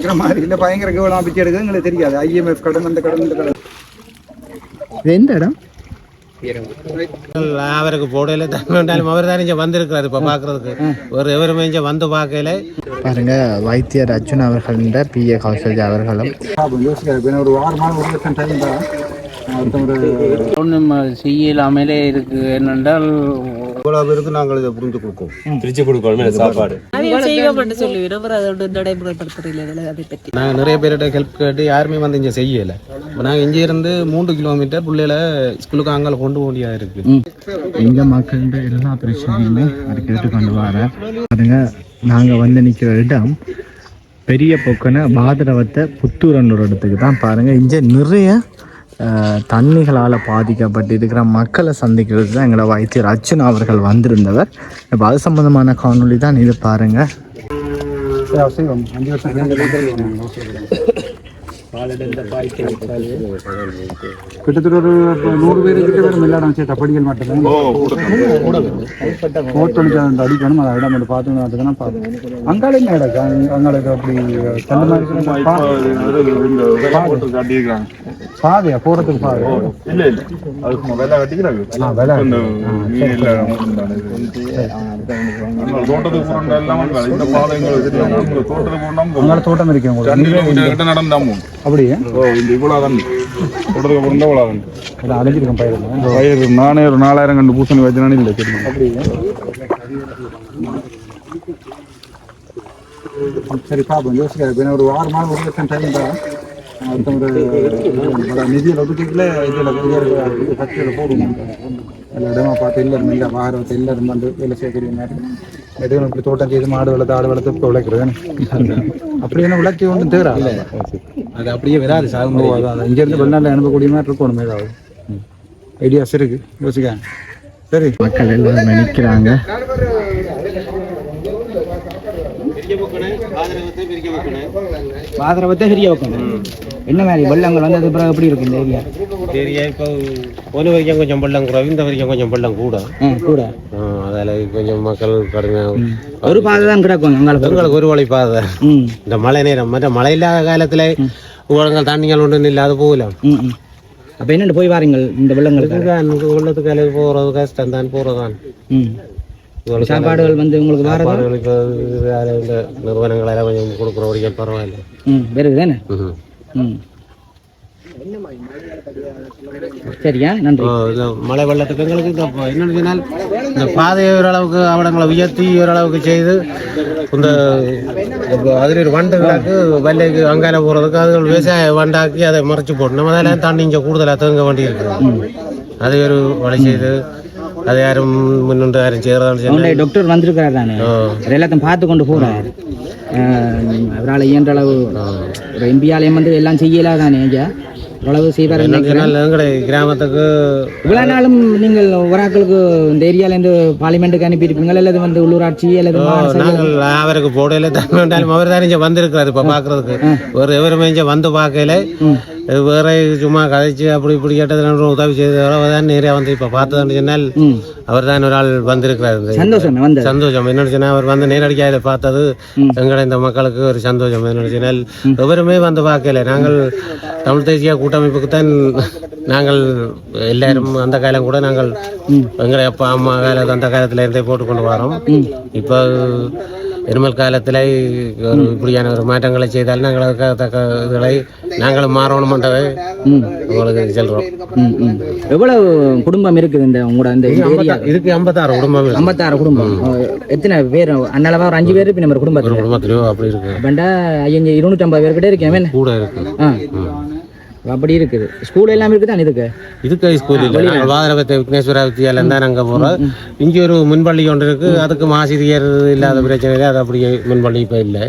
நினைக்கிற மாதிரி இல்லை பயங்கர கேவலம் பிச்சை எடுக்குது. எங்களுக்கு தெரியாது. ஐஎம்எஃப் கடன் அந்த கடன் இந்த கடன். எந்த இடம்? அவருக்கு போடையில தமிழ்நாடும் அவர் தான் இங்கே வந்திருக்கிறாரு இப்போ பார்க்கறதுக்கு ஒரு எவருமே இங்கே வந்து பார்க்கல. பாருங்க வைத்தியர் அர்ஜுன் அவர்கள்ட பி. ஏ. கௌசல்யா அவர்களும். ஒரு மாதம் ஒரு லட்சம் டைம் ஒன்றும் செய்யலாமலே இருக்கு. என்னென்றால் இவ்வளோ பேருக்கு நாங்கள் இதை புரிந்து கொடுப்போம் பிரிச்சு கொடுக்கணும் சாப்பாடு. நாங்கள் நிறைய பேர்கிட்ட ஹெல்ப் கேட்டு யாருமே வந்து இங்கே செய்யலை. இப்போ நாங்கள் இங்கே இருந்து மூன்று கிலோமீட்டர் பிள்ளைகளை ஸ்கூலுக்கு அங்கே கொண்டு போக வேண்டியதாக இருக்குது இந்த மக்கள்கிட்ட எல்லா பிரச்சனையுமே அது கேட்டு கொண்டு வர பாருங்க நாங்க வந்து நிக்கிற இடம் பெரிய பொக்கன பாதரவத்தை புத்தூரன் ஒரு இடத்துக்கு தான். பாருங்க இங்க நிறைய தண்ணிகளால் பாதிக்கப்பட்டு இருக்கிற மக்களை சந்திக்கிறது தான் எங்களோட வைத்தியர் அர்ச்சனா அவர்கள் வந்திருந்தவர். இப்போ அது சம்மந்தமான காணொளி தான் இது பாருங்கள் செய்வோம் அஞ்சு வருஷம். கிட்டத்தட்ட ஒரு நூறு பேர் கிட்ட எல்லா இடம் சேர்த்து படிகள் மட்டும்தான். கோத்தொழிச்சு அந்த அடிக்கணும். அதை இடம் மட்டும் பார்த்து அதுதான் பார்த்து அங்கால என்ன இடம் அங்கால அப்படி தந்த மாதிரி காட்டியிருக்காங்க. பாதையா? போறதுக்கு பாதை. இல்ல இல்ல. கட்டிக்கிறாங்க. தோட்டத்துக்கு எல்லாம் இந்த பாதை போனோம். அங்கால தோட்டம் உங்களுக்கு. கிட்ட நடந்தாமோ அப்படியே? ஓ இந்த இவ்வளவு தான் தோட்டத்துக்கு போறோம் இவ்வளவு தான் இதை அழைஞ்சிருக்கேன் பயிரில் பயிர். நானே ஒரு நாலாயிரம் கண்டு பூசணி வச்சுனானே இல்லை தெரியுமா? சரி பாப்போம். யோசிக்காது ஒரு ஆறு மாதம் ஒரு லட்சம் டைம் தான். அடுத்த ஒரு ஒரு நிதியில் ஒதுக்கீட்டில் இதில் சக்தியில் போடுவோம். எல்லா இடமா பார்த்து எல்லாரும் இல்லை வாகனத்தை எல்லாரும் வந்து வேலை செய்யக்கூடிய மாதிரி. எதுவும் இப்படி தோட்டம் செய்து மாடு வளர்த்து ஆடு வளர்த்து இப்போ உழைக்கிறது அப்படி என்ன உழைச்சி ஒன்றும் தேரா அது அப்படியே வராது சாகும்போது ஓ அதான் இங்கேருந்து வெளிநாட்டில் அனுப்பக்கூடிய மாதிரி இருக்கணும் ஏதாவது ஐடியாஸ் இருக்கு யோசிக்க சரி மக்கள் எல்லாரும் நினைக்கிறாங்க பாத்திரத்தை பெரிய வைக்கணும் என்ன மாதிரி வெள்ளங்கள் வந்தது பிறகு எப்படி இருக்கு இந்த ஏரியா? சரியா இப்போ ஒரு வரைக்கும் கொஞ்சம் பள்ளம் குறைவு இந்த வரைக்கும் கொஞ்சம் பள்ளம் கூட. கூட. அதில் கொஞ்சம் மக்கள் கடுமையாக ஒரு பாதை தான் கிடக்கும் எங்களுக்கு எங்களுக்கு ஒரு வழி பாதை. இந்த மழை நேரம் மற்ற மழை இல்லாத காலத்தில் உலகங்கள் தண்ணிகள் ஒன்றும் இல்லாத ம் அப்போ என்னென்னு போய் வாருங்கள் இந்த வெள்ளங்களுக்கு உள்ளத்துக்கு அலைவு போகிறது கஷ்டம் தான் போகிறதான் சாப்பாடுகள் வந்து உங்களுக்கு வேற இந்த நிறுவனங்கள் எல்லாம் கொஞ்சம் கொடுக்குற வரைக்கும் பரவாயில்ல. வருது தானே. ம். சரியா? நன்றி. மழை வெள்ளத்துக்கு எங்களுக்கு இந்த என்னன்னு சொன்னால் இந்த பாதையை ஓரளவுக்கு அவடங்களை உயர்த்தி ஓரளவுக்கு செய்து இந்த அதில் ஒரு வண்டுகளுக்கு வெள்ளைக்கு அங்கால போகிறதுக்கு அதுகள் விவசாய வண்டாக்கி அதை மறைச்சு போடணும். அதெல்லாம் தாண்டி இங்கே கூடுதலாக தேங்க வேண்டி இருக்குது. அதை ஒரு வழி செய்து அதை யாரும் முன்னின்று யாரும் உன்னை டாக்டர் வந்திருக்கிறார் தானே எல்லாத்தையும் பார்த்து கொண்டு போறார் அவரால் இயன்ற அளவு ஒரு எம்பியாலயம் வந்து எல்லாம் செய்யலா தானே ஐயா? ஓரளவு செய்வார் எங்களுடைய கிராமத்துக்கு இவ்வளோ நாளும் நீங்கள் ஒராக்களுக்கு இந்த ஏரியாலேருந்து பார்லிமெண்ட்டுக்கு அனுப்பியிருப்பீங்களா? அல்லது வந்து உள்ளூராட்சி அல்லது? நாங்கள் அவருக்கு போடையில தமிழ்நாடும் அவர் தான் இங்கே வந்திருக்கிறாரு இப்போ பார்க்கறதுக்கு ஒரு எவருமே இங்கே வந்து பார்க்கல. வேற சும்மா கதைச்சு அப்படி இப்படி கேட்டதுல உதவி செய்து அவர் தான் வந்து இப்போ பார்த்ததுன்னு சொன்னால் அவர் தான் ஒரு ஆள் வந்திருக்கிறாரு சந்தோஷம் வந்து சந்தோஷம். என்னன்னு சொன்னால் அவர் வந்து நேரடியாக பார்த்தது எங்களை இந்த மக்களுக்கு ஒரு சந்தோஷம் என்னன்னு சொன்னால். எவருமே வந்து பார்க்கல. நாங்கள் தமிழ் தேசிய கூட்டமைப்புக்கு தான் நாங்கள் எல்லாரும் அந்த காலம் கூட நாங்கள் எங்களை அப்பா அம்மா காலத்து அந்த காலத்துல இருந்தே போட்டுக்கொண்டு வரோம். இப்போ இருமல் காலத்தில் ஒரு இப்படியான ஒரு மாற்றங்களை செய்தால் நாங்கள் அதுக்கு தக்க இதுகளை நாங்களும் மாறணுமென்றதை உங்களுக்கு சொல்கிறோம் எவ்வளவு குடும்பம் இருக்குது இந்த உங்களோட இந்த ஏரியா இதுக்கு ஐம்பத்தாறு குடும்பம். ஐம்பத்தாறு குடும்பம். எத்தனை பேர்? அண்ணளவா ஒரு அஞ்சு பேர் இப்போ நம்ம குடும்பத்தில்? குடும்பத்திலையும் அப்படி இருக்கு. வேண்டா ஐயஞ்சு இருநூற்றம்பது பேர் கிட்ட இருக்கேன் கூட இருக்கு. அப்படி இருக்குது. ஸ்கூல் எல்லாம் இருக்குதான் இதுக்கு? இதுக்கு ஸ்கூல் இல்லை. நாங்கள் வாதரபத்தை விக்னேஸ்வரா வித்தியாலயம் தான் அங்கே போகிறோம் இங்கே ஒரு முன்பள்ளி ஒன்று இருக்கு. அதுக்கு ஆசிரியர் இல்லாத பிரச்சனை இல்லை. அது அப்படியே முன்பள்ளி இப்போ இல்லை.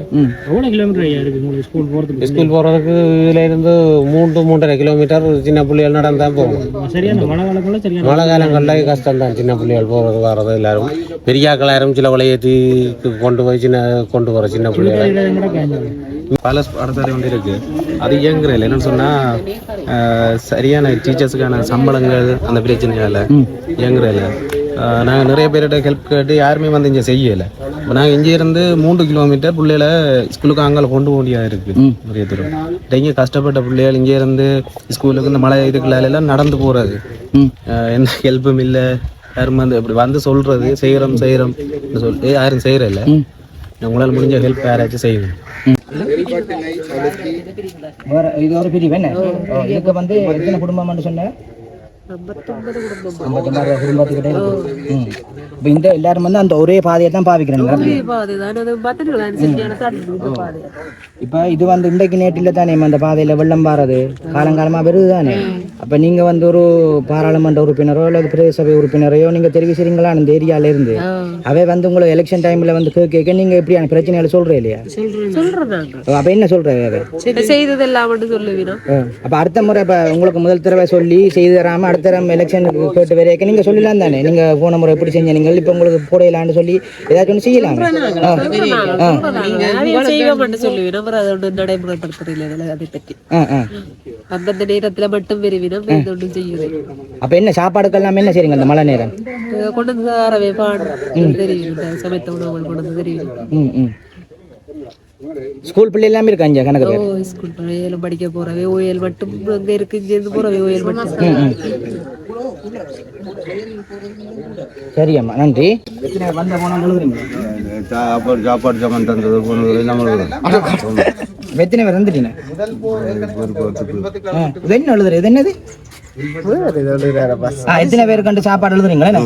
எவ்வளோ கிலோமீட்டர் இருக்குது ஸ்கூல் போகிறதுக்கு ஸ்கூல் போகிறதுக்கு இதுல இருந்து மூன்று மூன்றரை கிலோமீட்டர் சின்ன பிள்ளைகள் நடந்து தான் போகும். சரியான மழை காலங்களில் சரியான மழை காலங்களில் கஷ்டம் தான் சின்ன பிள்ளைகள் போகிறது வர்றது எல்லாரும். பெரியாக்களாயிரம் சில விளையேற்றி கொண்டு போய் சின்ன கொண்டு போகிற சின்ன பிள்ளைகள் பல பாடசாலை வந்து இருக்கு அது இயங்குற இல்லை. என்னன்னு சொன்னா ஆஹ், சரியான டீச்சர்ஸுக்கான சம்பளங்கள் அந்த பிரச்சனையால இயங்குற இல்லை. ஆஹ், நாங்க நிறைய பேர்கிட்ட ஹெல்ப் கேட்டு யாருமே வந்து இங்க செய்யல. இப்போ நாங்கள் இங்கே இருந்து மூன்று கிலோமீட்டர் பிள்ளைகளை ஸ்கூலுக்கு அங்கே கொண்டு போக முடியாது இருக்கு. நிறைய தூரம். இங்கே கஷ்டப்பட்ட பிள்ளைகள் இங்கே இருந்து ஸ்கூலுக்கு இந்த மழை இதுக்குள்ள எல்லாம் நடந்து போகிறது எந்த ஹெல்ப்பும் இல்லை. யாரும் வந்து இப்படி வந்து சொல்றது செய்கிறோம் செய்கிறோம் சொல்லி யாரும் செய்கிறதில்ல உங்களால் முடிஞ்ச ஹெல்ப் யாராச்சும் செய்யுங்க. வேற இது ஒரு பிரிவு என்ன? இதுக்கு வந்து எத்தனை குடும்பம்னு சொன்னேன் ஐம்பத்தொன்பது குடும்பத்துக்கிட்டே. இப்ப இந்த எல்லாரும் வந்து அந்த ஒரே பாதையை தான் பாவிக்கிறாங்க இப்ப இது வந்து இன்றைக்கு நேற்றில் தானே அந்த பாதையில வெள்ளம் பாறது காலங்காலமா வருது தானே அப்ப நீங்க வந்து ஒரு பாராளுமன்ற உறுப்பினரோ அல்லது பிரதேச சபை உறுப்பினரையோ நீங்க தெரிவிச்சிருங்களா அந்த ஏரியால இருந்து அவை வந்து உங்களை எலெக்ஷன் டைம்ல வந்து கேட்க நீங்க எப்படியான பிரச்சனைகளை சொல்றே இல்லையா அப்ப என்ன சொல்றது அவை அப்ப அடுத்த முறை இப்ப உங்களுக்கு முதல் தடவை சொல்லி செய்து தராம அடுத்த தடவை எலெக்ஷனுக்கு கேட்டு வரைக்கும் நீங்க சொல்லலாம் தானே? நீங்க போன முறை எப்படி செஞ்ச நீங்கள் இப்ப உங்களுக்கு போடையிலான்னு சொல்லி ஏதாச்சும் ஒன்று செய்யலாம். அந்தந்த நேரத்துல மட்டும் செய்யுது. அப்ப என்ன சாப்பாடுக்கெல்லாம் என்ன செய்றீங்க அந்த மழை நேரம்? கொண்டு வந்து அறவே பாடு. தெரியும் இந்த சமைத்த உணவுகள் கொண்டு வந்து தெரியும் ஸ்கூல் பிள்ளை எல்லாமே இருக்கா இங்க கணக்கு ஓ ஸ்கூல் ஓயலும் படிக்க போறவே ஓயல் மட்டும் அங்க இருக்கு இங்க இருந்து போறவே ஓயல் மட்டும் சரி அம்மா நன்றி. வந்த சாப்பாடு சாப்பாடு சாமான் தந்தது போனது நம்மளுக்கு எத்தனை பேர் வந்துட்டீங்க? என்ன எழுதுறது இது என்னது? எத்தனை பேர் கண்டு சாப்பாடு எழுதுறீங்களா.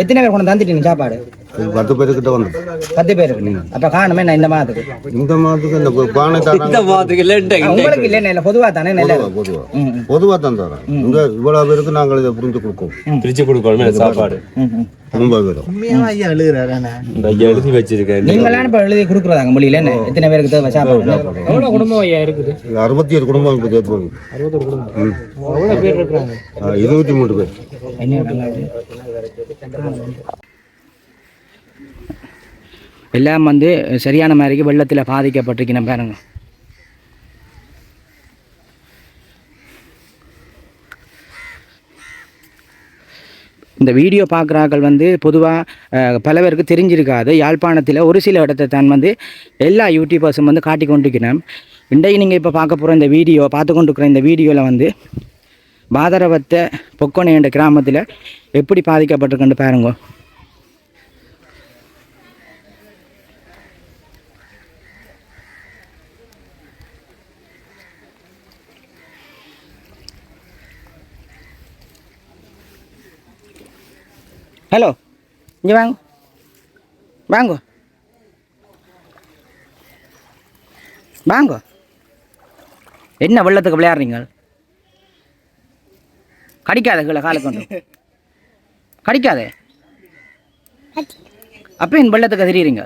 எத்தனை பேர் கொண்டு தந்துட்டீங்க சாப்பாடு? பத்து பேருக்கிட்ட வந்து பத்து பேருக்கு அப்ப காணுமே என்ன இந்த மாதத்துக்கு. இந்த மாதத்துக்கு இந்த பானை தராங்க ஆ, உங்களுக்கு இல்லை இல்லை பொதுவா தானே நல்ல பொதுவா பொதுவா. தான் தரோம் இங்க இவ்வளவு பேருக்கு நாங்கள் இதை புரிஞ்சு கொடுக்கோம். பிரிச்சு கொடுக்கணும் சாப்பாடு. ரொம்ப பேரும். இந்த எழுதி வச்சிருக்கேன் நீங்களாம் இப்ப எழுதி கொடுக்குறதாங்க மொழியில? என்ன? எத்தனை பேருக்கு தேவை சாப்பாடு? எவ்வளவு குடும்பம் ஐயா இருக்குது? அறுபத்தி ஏழு குடும்பம் இப்போ சேர்த்து போகுது அறுபது குடும்பம். எவ்வளவு பேர் இருக்கிறாங்க. ஆ, இருபத்தி மூணு பேர். எல்லாம் வந்து சரியான மாதிரிக்கு வெள்ளத்தில் பாதிக்கப்பட்டிருக்கணும் பாருங்க. இந்த வீடியோ பார்க்குறாக்கள் வந்து பொதுவாக பல பேருக்கு தெரிஞ்சிருக்காது. யாழ்ப்பாணத்தில் ஒரு சில இடத்தை தான் வந்து எல்லா யூடியூபர்ஸும் வந்து காட்டி கொண்டிருக்கணும் இன்றைக்கு நீங்கள் இப்போ பார்க்க போகிற இந்த வீடியோ பார்த்து கொண்டிருக்கிற இந்த வீடியோவில் வந்து பாதரவத்தை பொக்கோனை என்ற கிராமத்தில் எப்படி பாதிக்கப்பட்டிருக்குன்னு பாருங்க. ஹலோ இங்கே வாங்க வாங்க வாங்க என்ன வெள்ளத்துக்கு விளையாடுறீங்க கடிக்காத கீழே காலை கொண்டு கடிக்காதே அப்போ என் வெள்ளத்துக்கு தெரியுறீங்க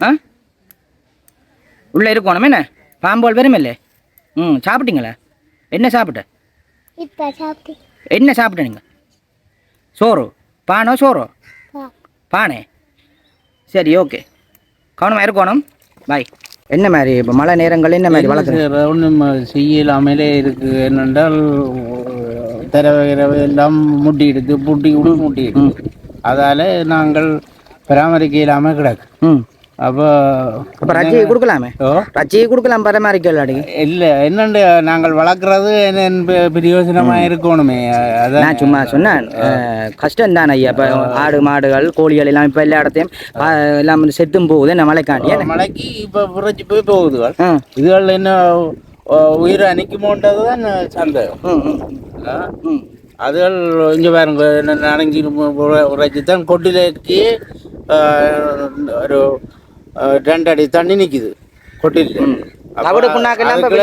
ஆ உள்ளே இருக்கணும் என்ன பாம்போல் வெறுமில்லை ம் சாப்பிட்டீங்களா என்ன சாப்பிட்டு என்ன சாப்பிட்ட நீங்கள் சோறு. பானோ சோறோ? பானை? சரி ஓகே. கவனமாக இருக்கணும். பாய். என்ன மாதிரி இப்போ மழை நேரங்கள் என்ன மாதிரி வளர்க்குறேன் ஒன்றும் செய்யலாமலே இருக்கு. என்னென்றால் தரவை இரவை எல்லாம் முட்டிடுது புட்டி விடு முட்டிடுது. அதால நாங்கள் பராமரிக்க இல்லாமல் கிடக்கு. ம். அப்போ அப்போ ரச்சியை கொடுக்கலாமே? ரச்சியை கொடுக்கலாம் பராமரிக்கலாடி இல்லை என்னண்டு நாங்கள் வளர்க்குறது என்ன பிரயோஜனமாக இருக்கணுமே அதான் நான் சும்மா சொன்னேன் கஷ்டம் தானே ஐயா இப்போ ஆடு மாடுகள் கோழிகள் எல்லாம் இப்போ எல்லா இடத்தையும் எல்லாம் செத்தும் போகுது என்ன மழைக்காண்டி மலைக்கு இப்போ புரட்சி போய் போகுதுகள் இதுகள் என்ன உயிரை அணிக்குமோன்றது தான் சந்தேகம் அதுகள் இங்கே பாருங்க என்ன நனைஞ்சி உரைச்சி தான் கொட்டிலேக்கு ஒரு அஹ், ரெண்டு அடி தண்ணி நிற்கிது கொட்டில்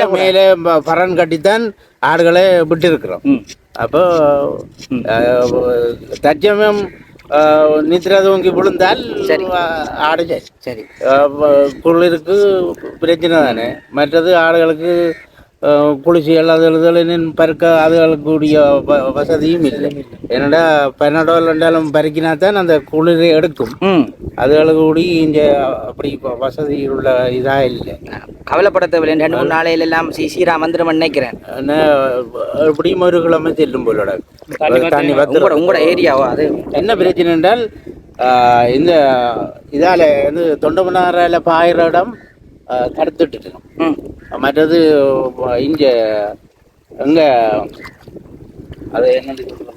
தவிடு. மேலே பரன் கட்டித்தான் ஆடுகளை விட்டு இருக்கிறோம் ம். அப்போ அஹ், நித்திர தூங்கி விழுந்தால் ஆடு சரி. குளிருக்கு பிரச்சனை தானே. மற்றது ஆடுகளுக்கு குளிச்சு எல்லா எழுதலின் பறக்க அதுகளுக்கு கூடிய வ- வசதியும் இல்லை. என்னடா பன்னெண்டோல் ரெண்டாலும் பறக்கினா தான் அந்த குளிரை எடுக்கும். அதுகளுக்கு கூடி இங்கே அப்படி வசதி உள்ள இதாக இல்லை. கவலைப்பட தேவையில்லை. ரெண்டு மூணு நாளையில எல்லாம் சீரா வந்துடும் நினைக்கிறேன். எப்படியும் ஒரு கிழமை செல்லும் போலோட தண்ணி உங்களோட ஏரியாவோ அது? என்ன பிரச்சனை என்றால் இந்த இதால் வந்து தொண்டமனாரில் பாயிற இடம் ம். மற்றது இங்க எங்க அது என்னது சொல்றது?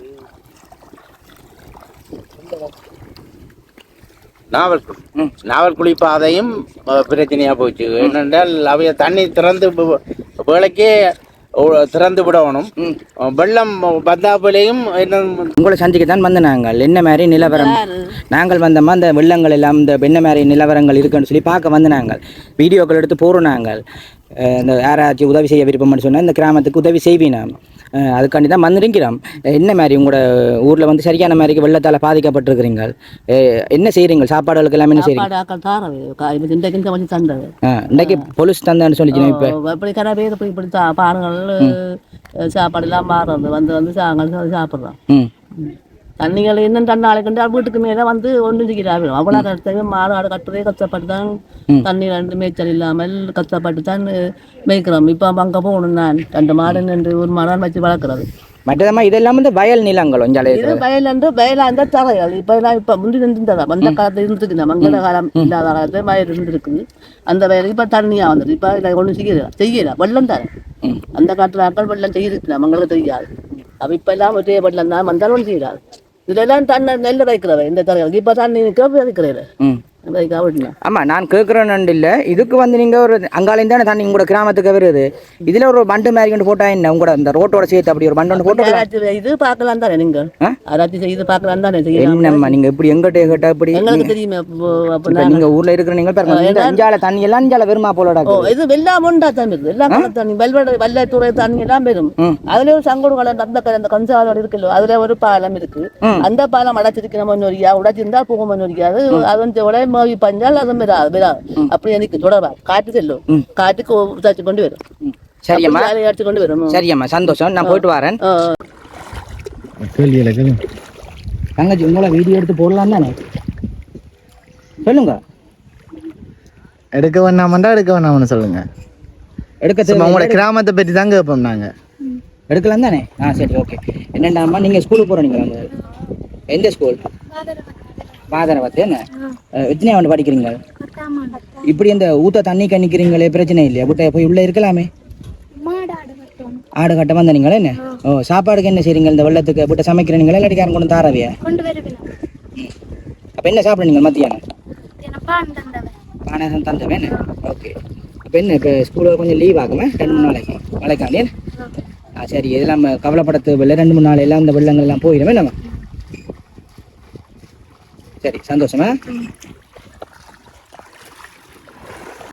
நாவல்குடி நாவல்குடி பாதையும் அஹ், பிரச்சனையா போச்சு. என்னென்றால் அவைய தண்ணி திறந்து வேலைக்கே திறந்து விடணும் வெள்ளம் வந்தாப்பிலையும் என்ன உங்களை சந்திக்க தான் வந்து நாங்கள் என்ன மாதிரி நிலவரம்? நாங்கள் வந்தோமா அந்த வெள்ளங்கள் எல்லாம் இந்த என்ன மாதிரி நிலவரங்கள் இருக்குன்னு சொல்லி பார்க்க வந்து நாங்கள் வீடியோக்கள் எடுத்து போகிறோம் நாங்கள் இந்த யாராச்சும் உதவி செய்ய விருப்பம்னு சொன்னால் இந்த கிராமத்துக்கு உதவி செய்வினோம். அஹ் அதுக்காண்டி தான் வந்துருக்கிறோம். என்ன மாதிரி உங்களோட ஊரில் வந்து சரியான மாதிரி வெள்ளத்தால் பாதிக்கப்பட்டிருக்கிறீங்க என்ன செய்கிறீங்க சாப்பாடுகளுக்கு எல்லாம் என்ன செய்கிறீங்க இன்றைக்கு பொலிஸ் தந்தான்னு சொல்லிக்கிறேன் இப்போ? இப்படி கடை பேர் இப்படி இப்படி பாருங்கள் சாப்பாடு எல்லாம் மாறுறது வந்து வந்து சாப்பிட்றோம். தண்ணிகள் இன்னும் தண்ணாளை கண்டு வீட்டுக்கு மேலே வந்து ஒன்று இருக்கிறாங்க அவ்வளோ கஷ்டம் மாடு ஆடு கட்டுறதே கஷ்டப்பட்டு தான் தண்ணி ரெண்டு மேய்ச்சல் இல்லாமல் கஷ்டப்பட்டு தான் மேய்க்கிறோம். இப்போ அங்கே போகணும் நான். ரெண்டு மாடு ரெண்டு ஒரு மாடு வச்சு வளர்க்குறது. மற்றதமா இதெல்லாம் வந்து வயல் நிலங்கள் இது? வயல் என்று வயலா இருந்தா தரைகள். இப்ப எல்லாம் இப்ப முந்தி இருந்ததா அந்த காலத்துல இருந்துருக்கு இந்த மங்கள காலம் இல்லாத காலத்துல வயல் இருந்திருக்குது. அந்த வயல் இப்ப தண்ணியா வந்துருக்கு இப்ப இதை ஒண்ணும் செய்யல. செய்யல. வெள்ளம் தானே. அந்த காலத்துல ஆக்கள் வெள்ளம் செய்யிருக்கு மங்களுக்கு தெரியாது. அப்ப இப்ப எல்லாம் ஒரே வெள்ளம் தான். வந்தாலும் ஒன்றும் செய்யலாது இதெல்லாம் தன்னை நெல் வைக்கிறவ இந்த தரைகள் இப்ப தண்ணி நிற்க வைக்கிறேன் ஆமாம் நான் கேட்குறேன்னு இல்லை இதுக்கு வந்து நீங்கள் ஒரு அங்காலையும் தானே தண்ணி உங்களோட கிராமத்துக்கு வருது. இதில் ஒரு பண்டு மாதிரி கொண்டு போட்டால் என்ன? உங்களோட இந்த ரோட்டோட சேர்த்து அப்படி ஒரு பண்டு ஒன்று போட்டு இது பார்க்கலாம் தானே நீங்க? ஆ? யாராச்சும் செய்து பார்க்கலாம் தானே என்னம்மா நீங்கள் இப்படி எங்கிட்ட கேட்டால் இப்படி எங்களுக்கு தெரியுமே அப்போ நாங்க- நீங்கள் ஊரில் இருக்கிற நீங்கள் பாருங்க அஞ்சால தண்ணி எல்லாம் அஞ்சால வெறுமா போலடா ஓ இது வெள்ளம் உண்டா தண்ணி இருக்குது. எல்லா கால தண்ணி வெல்வட வெள்ளத்துறை தண்ணி எல்லாம் பெறும் அதுல ஒரு சங்கோடு கலந்து அந்த அந்த கஞ்சாவோட இருக்குல்ல அதுல ஒரு பாலம் இருக்கு. அந்த பாலம் அடைச்சிருக்கிற மண்ணொரியா உடைச்சிருந்தா போக மண்ணொரியா அது அது வந்து உடைய மோவி பஞ்சால் அது வராது அப்படி எனக்கு தொடரா காற்று செல்லும் காற்றுக்கு தச்சு கொண்டு வரும் சரியம்மா அப்படி அடிச்சு கொண்டு வரும் சரியம்மா சந்தோஷம் நான் போயிட்டு வரேன். கேள்வியில் கேள்வி தங்கச்சி உங்களை வீடியோ எடுத்து போடலாம் தானே சொல்லுங்க எடுக்க வேணாமண்டா எடுக்க வேணாமன்னு சொல்லுங்க எடுக்க உங்களோட கிராமத்தை பற்றி தான் கேட்போம் நாங்கள் எடுக்கலாம் தானே ஆ சரி ஓகே என்னண்டாம்மா நீங்கள் ஸ்கூலுக்கு போகிறீங்களா முதல்ல எந்த ஸ்கூல் பாதரவத்து என்ன? அஹ், எத்தனை ஆண்டு படிக்கிறீங்க? இப்படி இந்த ஊத்த தண்ணி கணிக்கிறீங்களே பிரச்சனை இல்லையா? விட்ட போய் உள்ளே இருக்கலாமே. ஆடு கட்ட வந்தீங்களா என்ன? ஓ சாப்பாடுக்கு என்ன செய்றீங்க? இந்த வெள்ளத்துக்கு விட்ட சமைக்கிறீங்களா இல்லாட்டி யாரும் கொண்டு தாராவியா? அப்போ என்ன சாப்பிடுறீங்க மத்தியானம்? தினப்பான் தந்தவன். ஓகே. அப்போ என்ன இப்போ ஸ்கூலில் கொஞ்சம் லீவ் ஆகுமே? ரெண்டு மூணு நாளைக்கு. மழைக்காண்டி ஆ சரி. இதெல்லாம் கவலைப்பட தேவையில்லை ரெண்டு மூணு நாள் எல்லாம் இந்த வெள்ளங்கள் எல்லாம் போயிடுமே நம்ம. சரி சந்தோஷமா?